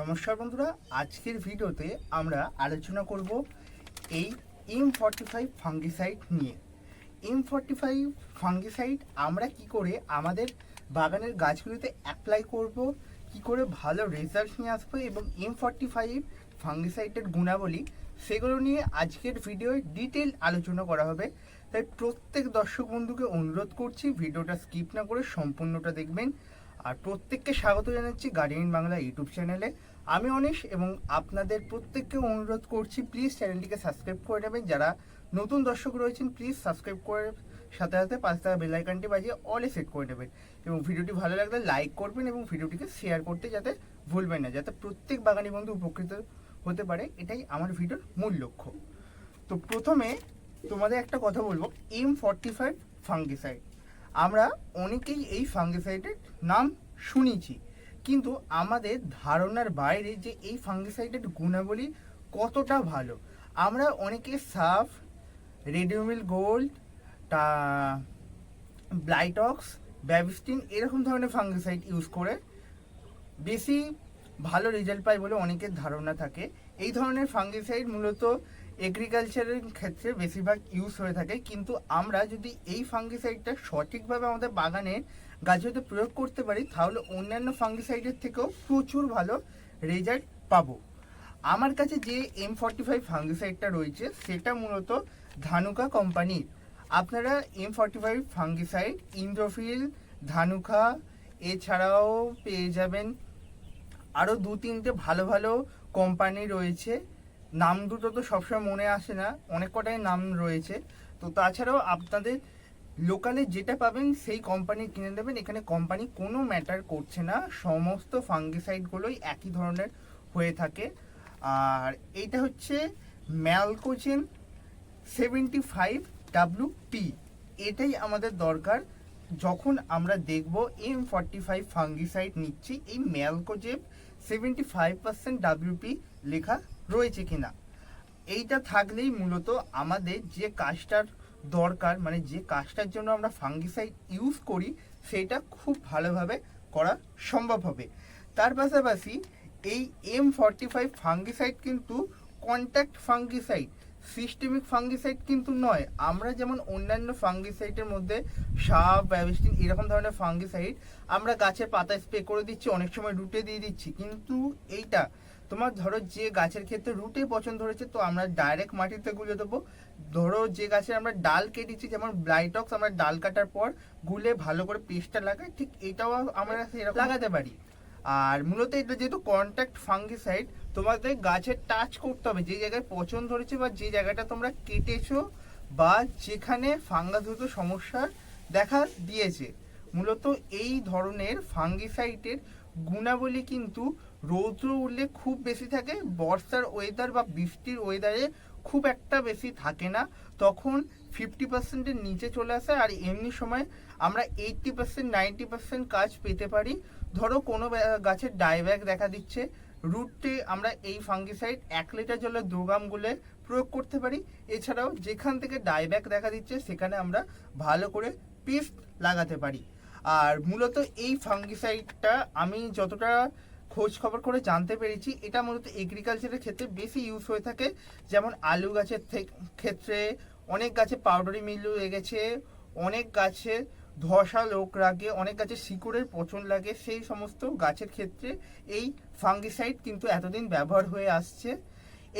নমস্কার বন্ধুরা, আজকের ভিডিওতে আমরা আলোচনা করব এই এম ফর্টি ফাইভ ফাঙ্গিসাইড নিয়ে। এম ফর্টি ফাইভ ফাঙ্গিসাইড আমরা কি করে আমাদের বাগানের গাছগুলিতে অ্যাপ্লাই করব, কি করে ভালো রেজাল্ট নিয়ে আসব এবং এম ফর্টি ফাইভ ফাঙ্গিসাইডের গুণাবলী সেগুলো নিয়ে আজকের ভিডিওয় ডিটেল আলোচনা করা হবে। তাই প্রত্যেক দর্শক বন্ধুকে অনুরোধ করছি ভিডিওটা স্কিপ না করে সম্পূর্ণটা দেখবেন। আর প্রত্যেককে স্বাগত জানাচ্ছি গার্ডিয়ান বাংলা ইউটিউব চ্যানেলে। আমি অনিশ এবং আপনাদের প্রত্যেককে অনুরোধ করছি প্লিজ চ্যানেলটিকে সাবস্ক্রাইব করে নেবেন। যারা নতুন দর্শক রয়েছেন প্লিজ সাবস্ক্রাইব করে সাথে সাথে পাঁচ টাকা বেল আইকনটি বাজিয়ে অলে সেট করে নেবেন। এবং ভিডিওটি ভালো লাগলে লাইক করবেন এবং ভিডিওটিকে শেয়ার করতে যাতে ভুলবেন না, যাতে প্রত্যেক বাগানি বন্ধু উপকৃত হতে পারে। এটাই আমার ভিডিওর মূল লক্ষ্য। তো প্রথমে তোমাদের একটা কথা বলব এম ফর্টি ফাইভ ফাঙ্গিসাইড আমরা অনেকেই এই ফাঙ্গিসাইডের নাম শুনেছি। কিন্তু আমাদের ধারণার বাইরে যে এই ফাঙ্গিসাইডের গুণাবলী কতটা ভালো, আমরা অনেকে সাফ, রেডিওমিল গোল্ড তা ব্লাইটক্স, ব্যাবিস্টিন এরকম ধরনের ফাঙ্গিসাইড ইউজ করে বেশি ভালো রেজাল্ট পায় বলে অনেকের ধারণা থাকে। এই ধরনের ফাঙ্গিসাইড মূলত এগ্রিকালচারের ক্ষেত্রে বেশিরভাগ ইউজ হয়ে থাকে। কিন্তু আমরা যদি এই ফাঙ্গিসাইডটা সঠিকভাবে আমাদের বাগানে গাছে যদি প্রয়োগ করতে পারি, তাহলে অন্যান্য ফাঙ্গিসাইডের থেকেও প্রচুর ভালো রেজাল্ট পাবো। আমার কাছে যে এম ফর্টি ফাইভ ফাঙ্গিসাইডটা রয়েছে, সেটা মূলত ধানুকা কোম্পানির আপনারা M forty five fungicide Indofil Dhanuka, এছাড়াও পেয়ে যাবেন আরও দু তিনটে ভালো ভালো কোম্পানি রয়েছে। নাম দুটো তো সবসময় মনে আসে না, অনেক কটাই নাম রয়েছে। তো তাছাড়াও আপনাদের লোকালে যেটা পাবেন, সেই কোম্পানি কিনে নেবেন। এখানে কোম্পানি কোনো ম্যাটার করছে না। সমস্ত ফাঙ্গিসাইডগুলোই একই ধরনের হয়ে থাকে। আর এইটা হচ্ছে mancozeb seventy five W P এটাই আমাদের দরকার। যখন আমরা দেখব এম ফর্টি ফাইভ ফাঙ্গিসাইড নিচ্ছি, এই mancozeb seventy five percent WP লেখা রয়েছে কিনা। এইটা থাকলেই মূলত আমাদের যে কাজটার দরকার মানে যে কাজটার জন্য আমরা ফাঙ্গিসাইড ইউজ করি, সেটা খুব ভালোভাবে করা সম্ভব হবে। তার পাশাপাশি এই এম ফর্টি ফাইভ ফাঙ্গিসাইড কিন্তু কন্ট্যাক্ট ফাঙ্গিসাইড সিস্টেমিক ফাঙ্গিসাইড কিন্তু নয়। আমরা যেমন অন্যান্য ফাঙ্গিসাইডের মধ্যে সাপ ব্যাবিস্টিন এরকম ধরনের ফাঙ্গিসাইড আমরা গাছের পাতা স্প্রে করে দিচ্ছি, অনেক সময় রুটে দিয়ে দিচ্ছি। কিন্তু এইটা তোমার ধরো যে গাছের ক্ষেত্রে রুটে পছন্দ হয়েছে, তো আমরা ডাইরেক্ট মাটিতে গুলে দেবো। ধরো যে গাছের আমরা ডাল কেটেছি, যেমন ব্লাইটক্স আমরা ডাল কাটার পর গুলে ভালো করে পেস্টটা লাগাই, ঠিক এটাও আমরা সেরকম লাগাতে পারি। আর মূলত এটা যেহেতু কন্ট্যাক্ট ফাঙ্গিসাইড তোমাদের গাছের টাচ করতে হবে, যে জায়গায় পচন ধরেছে বা যে জায়গাটা তোমরা কেটেছো বা যেখানে ফাঙ্গাসগত সমস্যার দেখা দিয়েছে। মূলত এই ধরনের ফাঙ্গিসাইডের গুণাবলী কিন্তু রৌদ্র উঠলে খুব বেশি থাকে। বর্ষার ওয়েদার বা বৃষ্টির ওয়েদারে খুব একটা বেশি থাকে না। তখন ফিফটি পার্সেন্টের নিচে চলে আসে আর এমনি সময় আমরা এইটটি পার্সেন্ট নাইনটি পার্সেন্ট কাজ পেতে পারি। ধরো কোনো গাছের ডাইব্যাগ দেখা দিচ্ছে রুটে আমরা এই ফাঙ্গিসাইড এক লিটার জলে দু গ্রাম গুলে প্রয়োগ করতে পারি। এছাড়াও যেখান থেকে ডাইব্যাক দেখা দিচ্ছে, সেখানে আমরা ভালো করে পেস্ট লাগাতে পারি। আর মূলত এই ফাঙ্গিসাইডটা আমি যতটা খোঁজ খবর করে জানতে পেরেছি। এটা মূলত এগ্রিকালচারের ক্ষেত্রে বেশি ইউজ হয়ে থাকে। যেমন আলু গাছের ক্ষেত্রে অনেক গাছে পাউডারি মিলু লেগেছে অনেক গাছে ধসা লোক লাগে অনেক গাছের শিকড়ের পচন লাগে, সেই সমস্ত গাছের ক্ষেত্রে এই ফাঙ্গিসাইড কিন্তু এতদিন ব্যবহার হয়ে আসছে।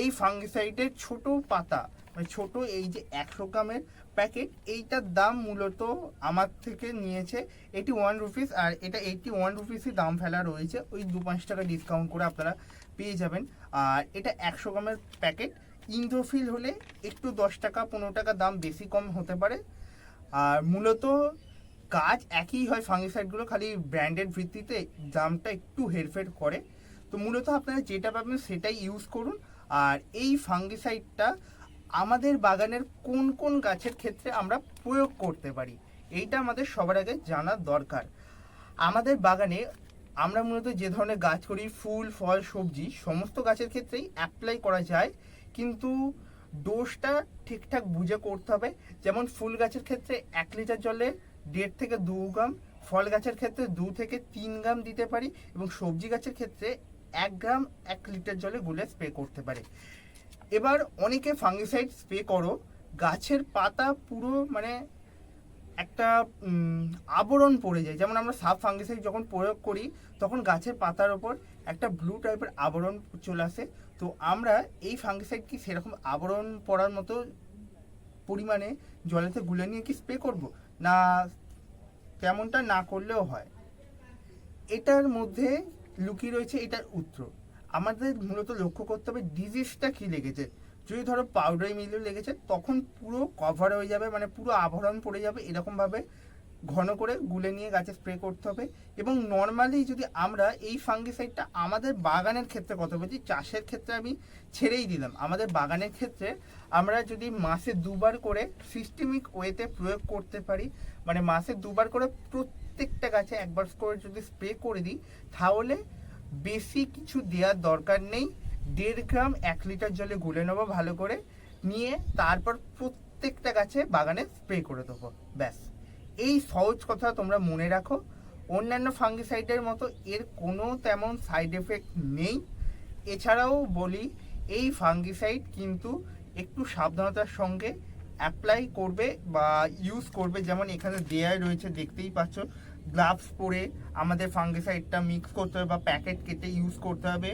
এই ফাঙ্গিসাইডের ছোট পাতা মানে ছোট এই যে একশো গ্রামের প্যাকেট, এইটার দাম মূলত আমার থেকে নিয়েছে এটি ওয়ান রুপিস আর এটা এইটি ওয়ান রুপিসই দাম ফেলা রয়েছে। ওই দু পাঁচ টাকা ডিসকাউন্ট করে আপনারা পেয়ে যাবেন। আর এটা একশো গ্রামের প্যাকেট, ইন্দ্রোফিল হলে একটু দশ টাকা, পনেরো টাকা দাম বেশি কম হতে পারে। আর মূলত কাজ একই হয় ফাঙ্গিসাইডগুলো খালি ব্র্যান্ডেড ভিত্তিতে দামটা একটু হেরফের করে। তো মূলত আপনারা যেটা পাবেন সেটাই ইউজ করুন। আর এই ফাঙ্গিসাইডটা আমাদের বাগানের কোন কোন গাছের ক্ষেত্রে আমরা প্রয়োগ করতে পারি? এইটা আমাদের সবার আগে জানার দরকার। আমাদের বাগানে আমরা মূলত যে ধরনের গাছ করি, ফুল, ফল, সবজি, সমস্ত গাছের ক্ষেত্রেই অ্যাপ্লাই করা যায়। কিন্তু ডোজটা ঠিকঠাক বুঝে করতে হবে। যেমন ফুল গাছের ক্ষেত্রে এক লিটার জলে দেড় থেকে দু গ্রাম, ফল গাছের ক্ষেত্রে দু থেকে তিন গ্রাম দিতে পারি এবং সবজি গাছের ক্ষেত্রে এক গ্রাম, এক লিটার জলে গুলে স্প্রে করতে পারে। এবার অনেকে ফাঙ্গিসাইড স্প্রে করো, গাছের পাতা পুরো মানে একটা আবরণ পড়ে যায়। যেমন আমরা সাব ফাঙ্গিসাইড যখন প্রয়োগ করি, তখন গাছের পাতার ওপর একটা ব্লু টাইপের আবরণ চলে আসে। তো আমরা এই ফাঙ্গিসাইড কি সেরকম আবরণ পড়ার মতো পরিমাণে জলেতে গুলে নিয়ে কি স্প্রে করব? না, তেমনটা না করলেও হয়। এটার মধ্যে লুকিয়ে রয়েছে এটার উত্তর। আমাদের মূলত লক্ষ্য করতে হবে ডিজিজটা কি লেগেছে। যদি ধরো পাউডারি মিলে লেগেছে, তখন পুরো কভার হয়ে যাবে মানে পুরো আবরণ পড়ে যাবে, এরকমভাবে ঘন করে গুলে নিয়ে গাছে স্প্রে করতে হবে। এবং নর্মালি যদি আমরা এই ফাঙ্গিসাইডটা আমাদের বাগানের ক্ষেত্রে কথা বলছি চাষের ক্ষেত্রে আমি ছেড়েই দিলাম। আমাদের বাগানের ক্ষেত্রে আমরা যদি মাসে দুবার করে সিস্টেমিক ওয়েতে প্রয়োগ করতে পারি মানে মাসে দুবার করে প্রত্যেকটা গাছে একবার করে যদি স্প্রে করে দিই, তাহলে বেশি কিছু দেওয়ার দরকার নেই। দেড় গ্রাম এক লিটার জলে গুলে নেব ভালো করে। নিয়ে তারপর প্রত্যেকটা গাছে বাগানে স্প্রে করে দেবো। ব্যাস। এই সহজ কথা তোমরা মনে রাখো। অন্যান্য ফাঙ্গিসাইডের মতো এর কোনো তেমন সাইড এফেক্ট নেই। এছাড়াও বলি, এই ফাঙ্গিসাইড কিন্তু একটু সাবধানতার সঙ্গে অ্যাপ্লাই করবে বা ইউজ করবে। যেমন এখানে দেয়াই রয়েছে, দেখতেই পাচ্ছ। গ্লাভস পরে আমাদের ফাঙ্গিসাইডটা মিক্স করতে হবে বা প্যাকেট কেটে ইউজ করতে হবে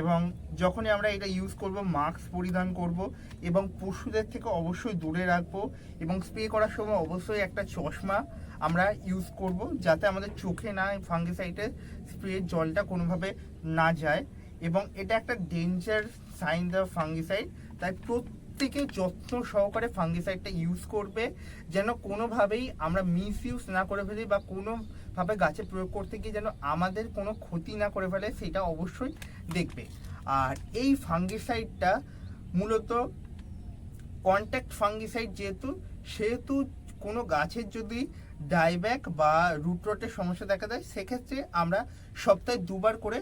এবং যখনই আমরা এটা ইউজ করব মাস্ক পরিধান করব এবং পশুদের থেকে অবশ্যই দূরে রাখব এবং স্প্রে করার সময় অবশ্যই একটা চশমা আমরা ইউজ করব যাতে আমাদের চোখে না ফাঙ্গিসাইডের স্প্রে জলটা কোনোভাবে না যায় এবং এটা একটা ডেঞ্জার সাইন দ্য ফাঙ্গিসাইড তাই প্রত্যেকে যত্ন সহকারে ফাঙ্গিসাইডটা ইউজ করবে, যেন কোনোভাবেই আমরা মিস ইউজ না করে ফেলি বা কোনোভাবে গাছে প্রয়োগ করতে গিয়ে যেন আমাদের কোনো ক্ষতি না করে ফেলে, সেটা অবশ্যই দেখবে। আর এই ফাঙ্গিসাইডটা মূলত কন্ট্যাক্ট ফাঙ্গিসাইড যেহেতু, সেহেতু কোনো গাছের যদি ডাইব্যাক বা রুট রটের সমস্যা দেখা দেয়, সেক্ষেত্রে আমরা সপ্তাহে দুবার করে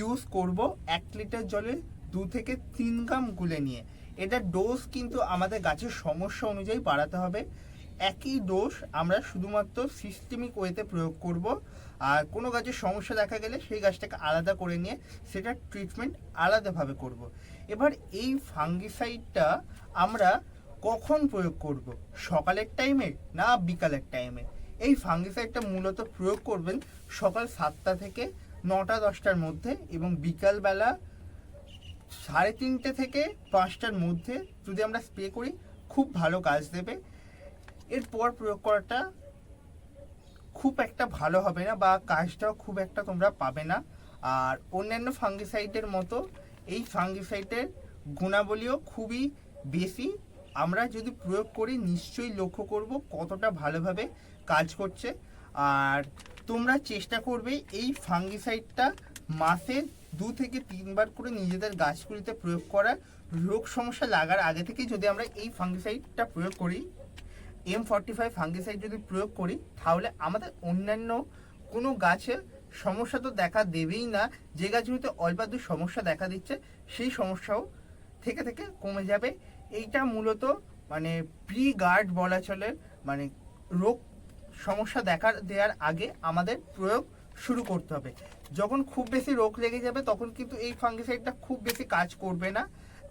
ইউজ করব এক লিটার জলে দু থেকে তিন গ্রাম গুলে নিয়ে। এটার ডোজ কিন্তু আমাদের গাছের সমস্যা অনুযায়ী বাড়াতে হবে। একই ডোজ আমরা শুধুমাত্র সিস্টেমিক ওয়েতে প্রয়োগ করব। আর কোনো গাছের সমস্যা দেখা গেলে সেই গাছটাকে আলাদা করে নিয়ে সেটার ট্রিটমেন্ট আলাদাভাবে করব। এবার এই ফাঙ্গিসাইডটা আমরা কখন প্রয়োগ করব? সকালের টাইমে না বিকালের টাইমে এই ফাঙ্গিসাইডটা মূলত প্রয়োগ করবেন সকাল সাতটা থেকে নটা দশটার মধ্যে এবং বিকালবেলা সাড়ে তিনটে থেকে পাঁচটার মধ্যে যদি আমরা স্প্রে করি, খুব ভালো কাজ দেবে। এরপর প্রয়োগ করাটা খুব একটা ভালো হবে না বা কাজটাও খুব একটা তোমরা পাবে না। আর অন্যান্য ফাঙ্গিসাইডের মতো এই ফাঙ্গিসাইডের গুণাবলীও খুবই বেশি। আমরা যদি প্রয়োগ করি, নিশ্চয়ই লক্ষ্য করব কতটা ভালোভাবে কাজ করছে। আর তোমরা চেষ্টা করবে এই ফাঙ্গিসাইডটা মাসে দু থেকে তিনবার করে নিজেদের গাছগুলিতে প্রয়োগ করার রোগ সমস্যা লাগার আগে থেকে যদি আমরা এই ফাঙ্গিসাইডটা প্রয়োগ করি এম ফর্টি ফাইভ ফাঙ্গিসাইড যদি প্রয়োগ করি, তাহলে আমাদের অন্যান্য কোনো গাছে সমস্যা তো দেখা দেবেই না। যে গাছগুলিতে অল্পাদু সমস্যা দেখা দিচ্ছে, সেই সমস্যাও থেকে থেকে কমে যাবে। এইটা মূলত মানে প্রি গার্ড বলা চলে মানে রোগ সমস্যা দেখা দেওয়ার আগে আমাদের প্রয়োগ শুরু করতে হবে। যখন খুব বেশি রোগ লেগে যাবে, তখন কিন্তু এই ফাঙ্গিসাইডটা খুব বেশি কাজ করবে না।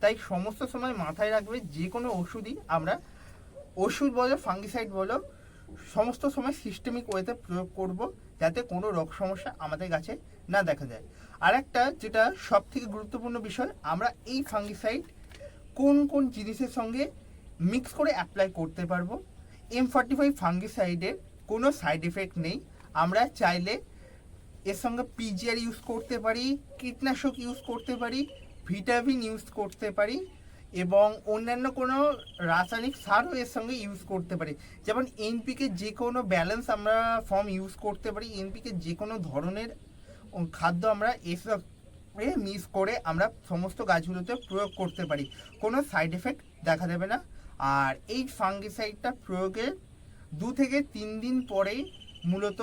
তাই সমস্ত সময় মাথায় রাখবে যে কোনো ওষুধই আমরা, ওষুধ বলো ফাঙ্গিসাইড বলো, সমস্ত সময় সিস্টেমিক ওয়েতে প্রয়োগ করব, যাতে কোনো রোগ সমস্যা আমাদের গাছে না দেখা যায়। আর একটা যেটা সব থেকে গুরুত্বপূর্ণ বিষয়, আমরা এই ফাঙ্গিসাইড কোন কোন জিনিসের সঙ্গে মিক্স করে অ্যাপ্লাই করতে পারব? এম ফর্টি ফাইভ ফাঙ্গিসাইডের কোনো সাইড এফেক্ট নেই। আমরা চাইলে এর সঙ্গে পিজিআর ইউজ করতে পারি, কীটনাশক ইউজ করতে পারি, ভিটামিন ইউজ করতে পারি এবং অন্যান্য কোনো রাসায়নিক সারও এর সঙ্গে ইউজ করতে পারি। যেমন এনপিকে যে কোনো ব্যালেন্স আমরা ফর্ম ইউজ করতে পারি এনপিকে যে কোনো ধরনের খাদ্য আমরা এসব মিস করে আমরা সমস্ত গাছগুলোতে প্রয়োগ করতে পারি। কোনো সাইড এফেক্ট দেখা দেবে না। আর এই ফাঙ্গিসাইডটা প্রয়োগের দু থেকে তিন দিন পরেই মূলত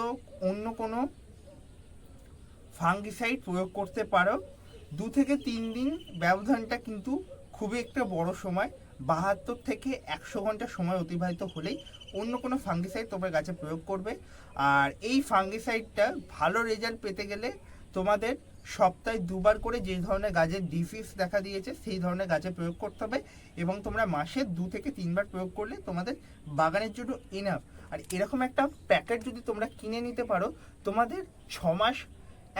অন্য কোনো ফাঙ্গিসাইড প্রয়োগ করতে পারো। দু থেকে তিন দিন ব্যবধানটা কিন্তু খুবই একটা বড় সময়। বাহাত্তর থেকে একশো ঘণ্টা সময় অতিবাহিত হলেই অন্য কোনো ফাঙ্গিসাইড তোমার গাছে প্রয়োগ করবে। আর এই ফাঙ্গিসাইডটা ভালো রেজাল্ট পেতে গেলে তোমাদের সপ্তাহে দুবার করে যে ধরনের গাছের ডিসিজ দেখা দিয়েছে, সেই ধরনের গাছে প্রয়োগ করতে হবে এবং তোমরা মাসে দু থেকে তিনবার প্রয়োগ করলে তোমাদের বাগানের জন্য এনাফ আর এরকম একটা প্যাকেট যদি তোমরা কিনে নিতে পারো, তোমাদের ছ মাস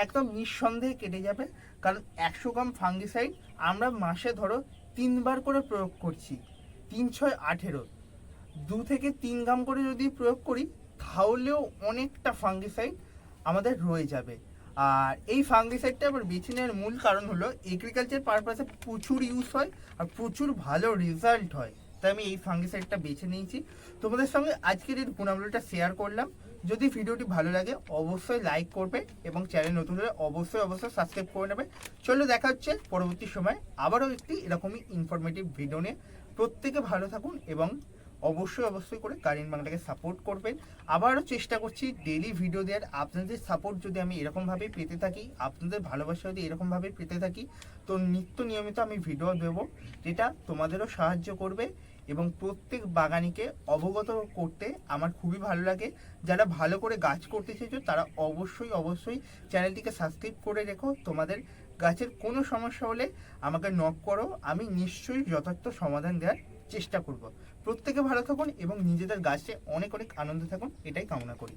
একদম নিঃসন্দেহে কেটে যাবে। কারণ একশো গ্রাম ফাঙ্গিসাইড আমরা মাসে ধরো তিনবার করে প্রয়োগ করছি, তিন, ছয়, আঠেরো। দু থেকে তিন গ্রাম করে যদি প্রয়োগ করি, তাহলেও অনেকটা ফাঙ্গিসাইড আমাদের রয়ে যাবে। আর এই ফাঙ্গিসাইডটা আবার বেছে নেওয়ার মূল কারণ হলো এগ্রিকালচার পারপাসে প্রচুর ইউজ হয় আর প্রচুর ভালো রেজাল্ট হয়। তাই আমি এই ফাঙ্গিসাইডটা বেছে নিয়েছি। তোমাদের সঙ্গে আজকের এই গুণাবলীটা শেয়ার করলাম। যদি ভিডিওটি ভালো লাগে, অবশ্যই লাইক করবে এবং চ্যানেল নতুন হলে অবশ্যই অবশ্যই সাবস্ক্রাইব করে নেবে। চলো দেখা হচ্ছে পরবর্তী সময় আবারও একটি এরকমই ইনফরমেটিভ ভিডিও নিয়ে। প্রত্যেকে ভালো থাকুন এবং অবশ্যই অবশ্যই করে কারেন্ট বাংলাকে সাপোর্ট করবেন। আবারও চেষ্টা করছি ডেলি ভিডিও দেওয়ার। আপনাদের সাপোর্ট যদি আমি এরকমভাবে পেতে থাকি, আপনাদের ভালোবাসা যদি এরকমভাবে পেতে থাকি, তো নিত্য নিয়মিত আমি ভিডিও দেবো, যেটা তোমাদেরও সাহায্য করবে এবং প্রত্যেক বাগানিকে অবগত করতে আমার খুবই ভালো লাগে। যারা ভালো করে গাছ করতে চেয়েছো তারা অবশ্যই অবশ্যই চ্যানেলটিকে সাবস্ক্রাইব করে রেখো। তোমাদের গাছের কোনো সমস্যা হলে আমাকে নক করো। আমি নিশ্চয়ই যথার্থ সমাধান দেওয়ার চেষ্টা করব। প্রত্যেকে ভালো থাকুন এবং নিজেদের গাছে অনেক অনেক আনন্দ থাকুন এটাই কামনা করি।